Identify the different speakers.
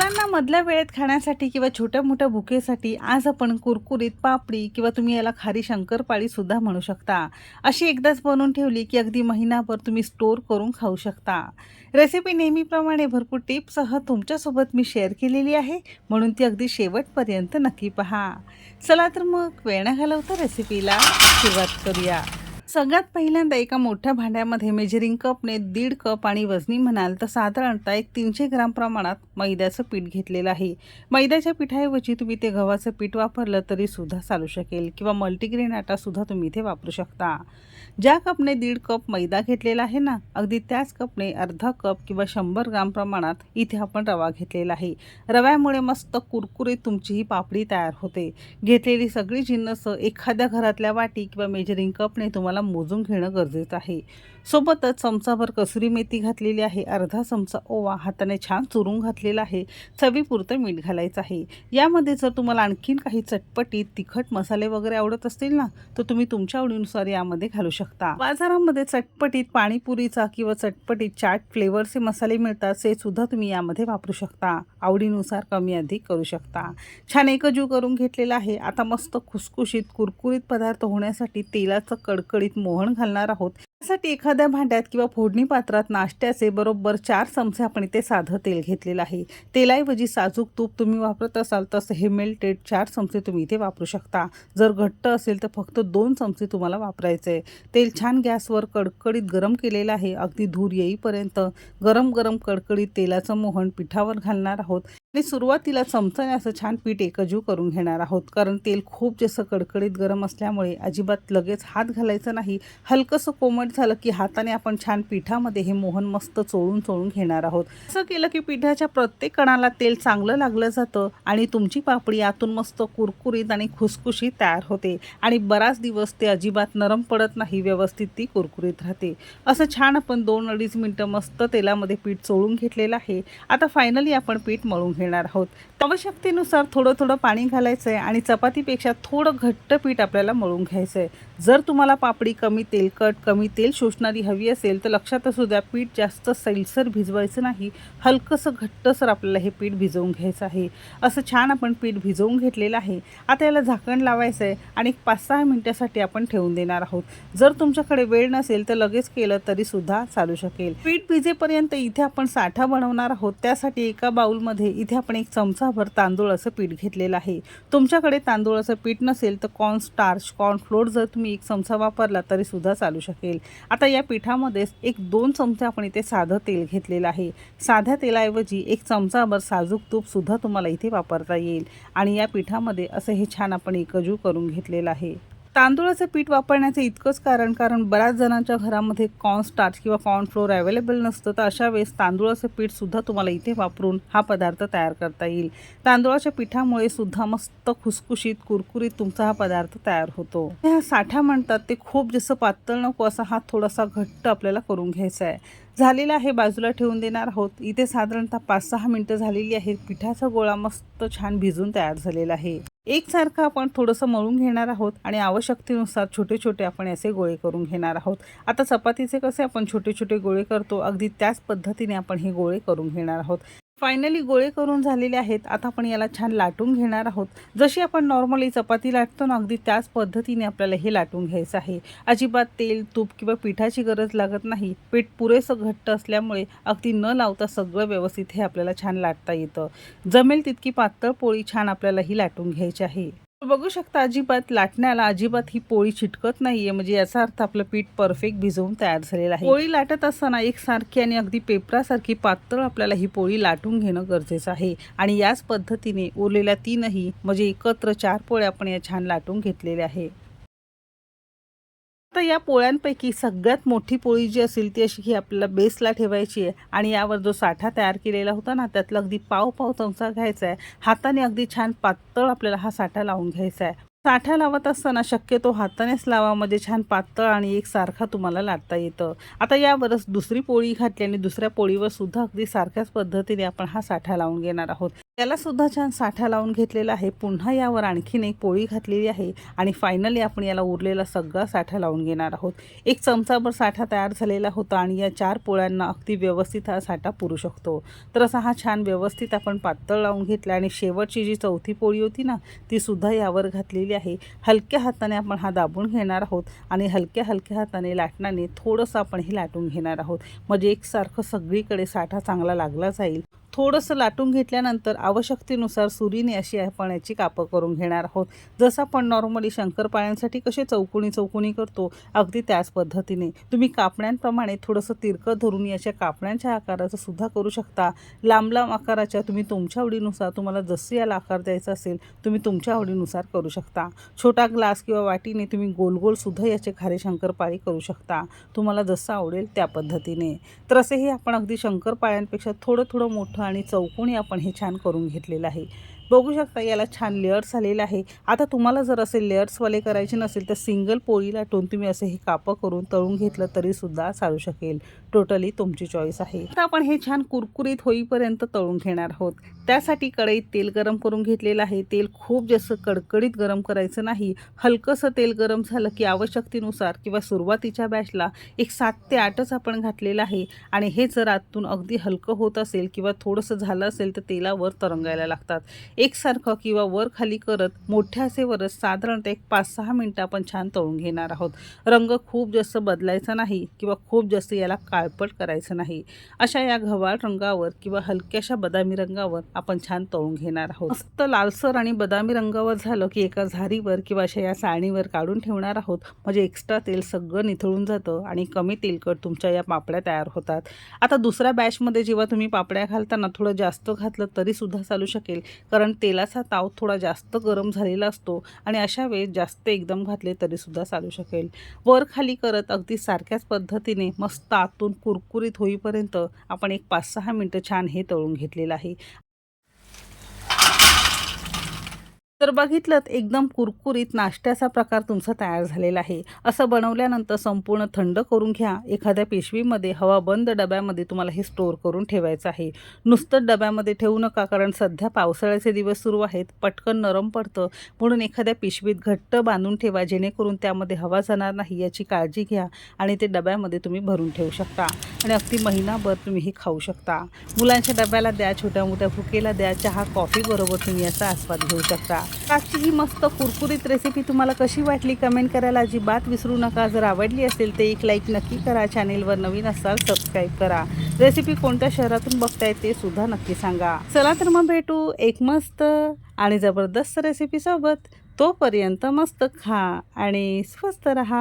Speaker 1: मुलांना मधल्या वेळेत खाण्यासाठी किंवा छोट्या मोठ्या भुकेसाठी आज आपण कुरकुरीत पापडी किंवा तुम्ही याला खारी शंकरपाळी सुद्धा म्हणू शकता. अशी एकदाच बनवून ठेवली की अगदी महिनाभर तुम्ही स्टोअर करून खाऊ शकता. रेसिपी नेहमीप्रमाणे भरपूर टिप्ससह तुमच्यासोबत मी शेअर केलेली आहे. म्हणून ती अगदी शेवटपर्यंत नक्की पहा. चला तर मग वेळ घालवता रेसिपीला सुरुवात करूया. सगळ्यात पहिल्यांदा एका मोठ्या भांड्यामध्ये मेजरिंग कपने दीड कप आणि वजनी म्हणाल तर साधारणतः एक तीनशे ग्राम प्रमाणात मैद्याचं पीठ घेतलेलं आहे. मैद्याच्या पिठाऐवजी तुम्ही ते गव्हाचं पीठ वापरलं तरी सुद्धा चालू शकेल किंवा मल्टीग्रेन आटासुद्धा तुम्ही इथे वापरू शकता. ज्या कपने दीड कप मैदा घेतलेला आहे ना अगदी त्याच कपने अर्धा कप किंवा शंभर ग्राम प्रमाणात इथे आपण रवा घेतलेला आहे. रव्यामुळे मस्त कुरकुरीत तुमची ही पापडी तयार होते. घेतलेली सगळी जिन्नस एखाद्या घरातल्या वाटी किंवा मेजरिंग कपने तुम्हाला मोजून घेणं गरजेचं आहे. सोबतच चमचाभर कसुरी मेथी घातलेली आहे. अर्धा चमचा ओवा हाताने छान चुरून घातलेला आहे. चवीपुरतं मीठ घालायचं आहे. यामध्ये जर तुम्हाला आणखीन काही चटपटीत तिखट मसाले वगैरे आवडत असतील ना तर तुम्ही तुमच्या आवडीनुसार यामध्ये घालू शकता. बाजारामध्ये चटपटीत पाणीपुरीचा किंवा चटपटीत चाट फ्लेवरचे मसाले मिळतात ते सुद्धा तुम्ही यामध्ये वापरू शकता. आवडीनुसार कमी अधिक करू शकता. छान एकजू करून घेतलेला आहे. आता मस्त खुसखुशीत कुरकुरीत पदार्थ होण्यासाठी तेलाचं कडकडीत मोहन घालणार आहोत. त्यासाठी एखाद्या भांड्यात किंवा फोडणी पात्रात नाश्त्याचे बरोबर चार चमचे आपण इथे साधं तेल घेतलेलं आहे. तेलाऐवजी साजूक तूप तुम्ही वापरत असाल तसं हे मेल्टेड चार चमचे तुम्ही इथे वापरू शकता. जर घट्ट असेल तर फक्त दोन चमचे तुम्हाला वापरायचे तेल छान गॅसवर कडकडीत गरम केलेलं आहे. अगदी धूर येईपर्यंत गरम गरम कडकडीत तेलाचं मोहन पिठावर घालणार आहोत. आणि सुरुवातीला चमचाने असं छान पीठ एकजू करून घेणार आहोत. कारण तेल खूप जसं कडकडीत गरम असल्यामुळे अजिबात लगेच हात घालायचं नाही. हलकंसं कोमट झालं की हाताने आपण छान पिठामध्ये हे मोहन मस्त चोळून चोळून घेणार आहोत. असं केलं की पिठाच्या प्रत्येक कणाला तेल चांगलं लागलं जातं आणि तुमची पापडी आतून मस्त कुरकुरीत आणि खुसखुशीत तयार होते. आणि बराच दिवस ते अजिबात नरम पडत नाही व्यवस्थित ती कुरकुरीत राहते. असं छान आपण दोन अडीच मिनटं मस्त तेलामध्ये पीठ चोळून घेतलेलं आहे. आता फायनली आपण पीठ मळून घेणार आहोत. आवश्यकतेनुसार थोडं थोडं पाणी घालायचं आहे आणि चपातीपेक्षा थोडं घट्ट पीठ आपल्याला मळून घ्यायचं आहे जर तुम्हाला पापडी कमी तेलकट कमी तेल शोषणारी हवी असेल तर लक्षात असू द्या पीठ जास्त सैलसर भिजवायचं नाही. हलकंसं घट्टसर आपल्याला हे पीठ भिजवून घ्यायचं आहे. असं छान आपण पीठ भिजवून घेतलेलं आहे. आता याला झाकण लावायचं आहे आणि पाच सहा मिनटासाठी आपण ठेवून देणार आहोत. जर तुमच्याकडे वेळ नसेल तर लगेच केलं तरी सुद्धा चालू शकेल. पीठ भिजेपर्यंत इथे आपण साठा बनवणार आहोत. त्यासाठी एका बाउलमध्ये इथे इथे आपण एक चमचाभर तांदूळ असं पीठ घेतलेलं आहे. तुमच्याकडे तांदूळाचं पीठ नसेल तर कॉर्न स्टार्च कॉर्न कॉर्नफ्लोअर जर तुम्ही एक चमचा वापरला तरी सुद्धा चालू शकेल. आता या पिठामध्येच एक दोन चमचे आपण इथे साधं तेल घेतलेलं आहे. साध्या तेलाऐवजी एक चमचाभर साजूक तूप सुद्धा तुम्हाला इथे वापरता येईल. आणि या पिठामध्ये असं हे छान आपण एकजू करून घेतलेलं आहे. तांदूळाचं पीठ वापरण्याचं इतकंच कारण कारण बऱ्याच जणांच्या घरामध्ये कॉर्न स्टार्च किंवा कॉर्न फ्लोअर अवेलेबल नसतं तर अशा वेळेस तांदूळाचं पीठ सुद्धा तुम्हाला इथे वापरून हा पदार्थ तयार करता येईल. तांदूळाच्या पिठामुळे सुद्धा मस्त खुसखुशीत कुरकुरीत तुमचा हा पदार्थ तयार होतो. हा साठा म्हणतात ते खूप जसं पातळ नको असा हा थोडासा घट्ट आपल्याला करून घ्यायचा आहे. झालेला आहे बाजूला ठेवून देणार आहोत. इथे साधारणतः पाच सहा मिनटं झालेली आहेत. पिठाचा गोळा मस्त छान भिजून तयार झालेला आहे. एकसारखं आपण थोडंसं मळून घेणार आहोत आणि आवश्यकतेनुसार छोटे छोटे आपण असे गोळे करून घेणार आहोत. आता चपातीचे कसे आपण छोटे छोटे गोळे करतो अगदी त्याच पद्धतीने आपण हे गोळे करून घेणार आहोत. फायनली गोळे करून झालेले आहेत. आता आपण याला छान लाटून घेणार आहोत. जशी आपण नॉर्मली चपाती लाटतो ना अगदी त्याच पद्धतीने आपल्याला हे लाटून घ्यायचं आहे. अजिबात तेल तूप किंवा पिठाची गरज लागत नाही. पीठ पुरेसं घट्ट असल्यामुळे अगदी न लावता सगळं व्यवस्थित हे आपल्याला छान लाटता येतं. जमेल तितकी पातळ पोळी छान आपल्याला ही लाटून घ्यायची आहे. बघू शकता अजिबात लाटण्याला अजिबात ही पोळी चिटकत नाहीये. म्हणजे याचा अर्थ आपलं पीठ परफेक्ट भिजवून तयार झालेलं आहे. पोळी लाटत असताना एक सारखी आणि अगदी पेपरासारखी पातळ आपल्याला ही पोळी लाटून घेणं गरजेचं आहे. आणि याच पद्धतीने उरलेल्या तीनही म्हणजे एकत्र चार पोळ्या आपण या छान लाटून घेतलेल्या आहे. आता या पोळ्यांपैकी सगळ्यात मोठी पोळी जी असेल ती अशी की आपल्याला बेसला ठेवायची आहे. आणि यावर जो साठा तयार केलेला होता ना त्यातला अगदी पाव पाव चमचा घ्यायचा आहे. हाताने अगदी छान पातळ आपल्याला हा साठा लावून घ्यायचा आहे. साठा लावत असताना शक्यतो हातानेच लावा म्हणजे छान पातळ आणि एकसारखा तुम्हाला लाटता येतं. आता यावरच दुसरी पोळी घातली आणि दुसऱ्या पोळीवर सुद्धा अगदी सारख्याच पद्धतीने आपण हा साठा लावून घेणार आहोत. त्याला सुद्धा छान साठा लावून घेतलेला आहे. पुन्हा यावर आणखीन एक पोळी घातलेली आहे आणि फायनली आपण याला उरलेला सगळा साठा लावून घेणार आहोत. एक चमचाभर साठा तयार झालेला होता आणि या चार पोळ्यांना अगदी व्यवस्थित हा साठा पुरू शकतो. तर असा हा छान व्यवस्थित आपण पातळ लावून घेतला आणि शेवटची जी चौथी पोळी होती ना ती सुद्धा यावर घातलेली आहे. हलक्या हाताने आपण हा दाबून घेणार आहोत आणि हलक्या हलक्या हाताने लाटण्याने थोडंसं आपण हे लाटून घेणार आहोत. म्हणजे एकसारखं सगळीकडे साठा चांगला लागला जाईल. थोडंसं लाटून घेतल्यानंतर आवश्यकतेनुसार सुरीने अशी आपण याची कापं करून घेणार आहोत. जसं आपण नॉर्मली शंकरपाळ्यांसाठी कसे चौकोनी चौकोनी करतो अगदी त्याच पद्धतीने. तुम्ही कापण्यांप्रमाणे थोडंसं तिरकं धरून याच्या कापण्यांच्या आकाराचं सुद्धा करू शकता. लांब लांब आकाराच्या तुम्ही तुमच्या आवडीनुसार तुम्हाला जसं याला आकार द्यायचा असेल तुम्ही तुमच्या आवडीनुसार करू शकता. छोटा ग्लास किंवा वाटीने तुम्ही गोल गोल सुद्धा याचे खारे शंकरपाळी करू शकता. तुम्हाला जसं आवडेल त्या पद्धतीने. तर असे हे आपण अगदी शंकरपाळ्यांपेक्षा थोडं थोडं मोठं आणि चौकोनी आपण हे छान करून घेतलेलं आहे. बघू शकता याला छान लेअर्स आलेलं आहे. आता तुम्हाला जर असे लेअर्सवाले करायचे नसेल तर सिंगल पोळी लाटून तुम्ही असे हे कापं करून तळून घेतलं तरीसुद्धा चालू शकेल. टोटली तुमची चॉईस आहे. आता आपण हे छान कुरकुरीत होईपर्यंत तळून घेणार आहोत. त्यासाठी कढईत तेल गरम करून घेतलेलं आहे. तेल खूप जास्त कडकडीत गरम करायचं नाही. हलकंसं तेल गरम झालं की आवश्यकतेनुसार किंवा सुरुवातीच्या बॅचला एक सात ते आठच आपण घातलेलं आहे. आणि हे जर आतून अगदी हलकं होत असेल किंवा थोडंसं झालं असेल तर तेलावर तरंगायला लागतात. एकसारखं किंवा वर खाली करत मोठ्या आचेवरच साधारणतः एक पाच सहा मिनटं आपण छान तळून घेणार आहोत. रंग खूप जास्त बदलायचा नाही किंवा खूप जास्त याला काळपट करायचं नाही. अशा या घवाळ रंगावर किंवा हलक्याशा बदामी रंगावर आपण छान तळून घेणार आहोत. मस्त लालसर आणि बदामी रंगावर झालं की एका झारीवर किंवा अशा या साळणीवर काढून ठेवणार आहोत. म्हणजे एक्स्ट्रा तेल सगळं निथळून जातं आणि कमी तेलकट तुमच्या या पापड्या तयार होतात. आता दुसऱ्या बॅचमध्ये जेव्हा तुम्ही पापड्या घालताना थोडं जास्त घातलं तरीसुद्धा चालू शकेल. कारण तेलाचा ताव थोडा जास्त गरम झालेला असतो आणि अशा वेळेस जास्त एकदम घातले तरीसुद्धा चालू शकेल. वर खाली करत अगदी सारख्याच पद्धतीने मस्त आतून कुरकुरीत होईपर्यंत आपण एक पाच सहा मिनटं छान हे तळून घेतलेलं आहे. तर बघितलं एकदम कुरकुरीत नाश्त्याचा प्रकार तुमचा तयार झालेला आहे. असं बनवल्यानंतर संपूर्ण थंड करून घ्या. एखाद्या पिशवीमध्ये हवा बंद डब्यामध्ये तुम्हाला हे स्टोअर करून ठेवायचं आहे. नुसतं डब्यामध्ये ठेवू नका कारण सध्या पावसाळ्याचे दिवस सुरू आहेत. पटकन नरम पडतं. म्हणून एखाद्या पिशवीत घट्ट बांधून ठेवा जेणेकरून त्यामध्ये हवा जाणार नाही याची काळजी घ्या आणि ते डब्यामध्ये तुम्ही भरून ठेवू शकता. आणि अगदी महिनाभर तुम्ही हे खाऊ शकता. मुलांच्या डब्याला द्या छोट्या मोठ्या भुकेला द्या चहा कॉफी बरोबर तुम्ही याचा आस्वाद घेऊ शकता. आजची ही मस्त कुरकुरीत रेसिपी तुम्हाला कशी वाटली कमेंट करायला अजिबात विसरू नका. जर आवडली असेल तर एक लाईक नक्की करा. चॅनेलवर नवीन असाल सबस्क्राईब करा. रेसिपी कोणत्या शहरातून बघताय ते सुद्धा नक्की सांगा. चला तर मग भेटू एक मस्त आणि जबरदस्त रेसिपीसोबत तोपर्यंत मस्त खा आणि स्वस्त रहा.